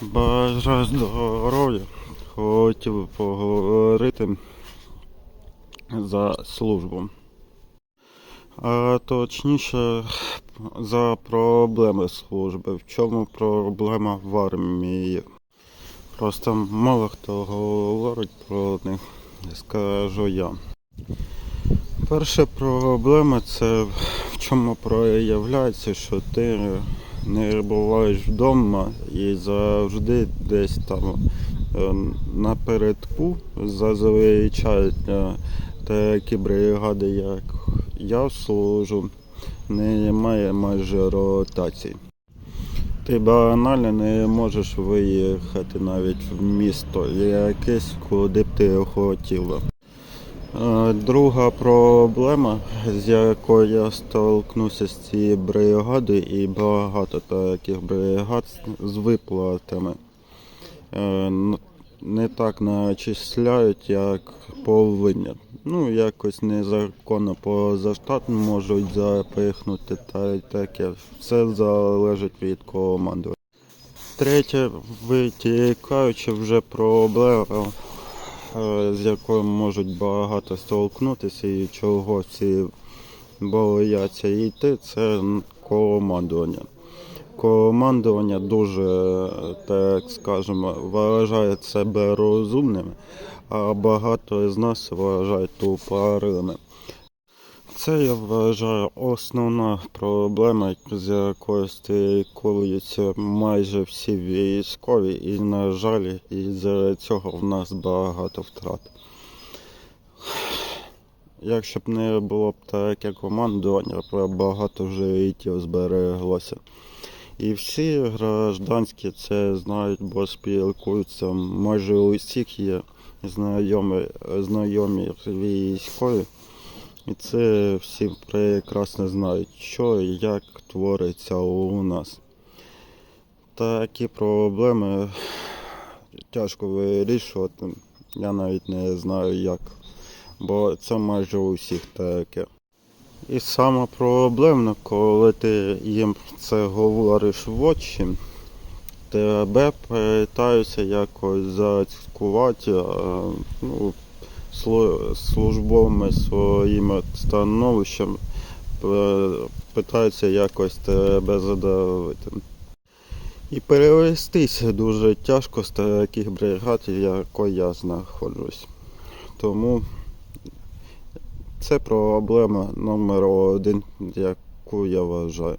Бажаю здоров'я. Хотів поговорити за службу. А точніше за проблеми служби. В чому проблема в армії? Просто мало хто говорить про них, скажу я. Перша проблема це в чому проявляється, що ти не буваєш вдома і завжди десь там е, напередку зазвичай е, такі бригади, як я служу, немає майже ротацій. Ти банально не можеш виїхати навіть в місто якесь, куди б ти хотіла. Е, Друга проблема, з якою я столкнувся з цією бригадою, і багато таких бригад з- виплатами. Е, Не так начисляють, як повинні. Ну, якось незаконно позаштатно можуть запихнути та й таке. Все залежить від команди. Третє, витікаючи вже проблема, з якою можуть багато столкнутися і чого всі бояться йти, це командування. Командування дуже, так скажемо, вважає себе розумними, а багато з нас вважають тупорилими. Це я вважаю основна проблема, з якою стикуються майже всі військові, і, на жаль, із-за цього в нас багато втрат. Якщо б не було б таке командування, багато життів збереглося. І всі гражданські це знають, бо спілкуються. Майже у всіх є знайомі, знайомі військові. І це всі прекрасно знають, що і як твориться у нас. Такі проблеми тяжко вирішувати. Я навіть не знаю як. Бо це майже у всіх таке. І саме проблемне, коли ти їм це говориш в очі, тебе питаються якось зацькувати ну, службовими своїми становищем, питаються якось тебе задавити. І перевестися дуже тяжко з таких бригад, якої я знаходжусь. Тому це проблема номер один, яку я вважаю.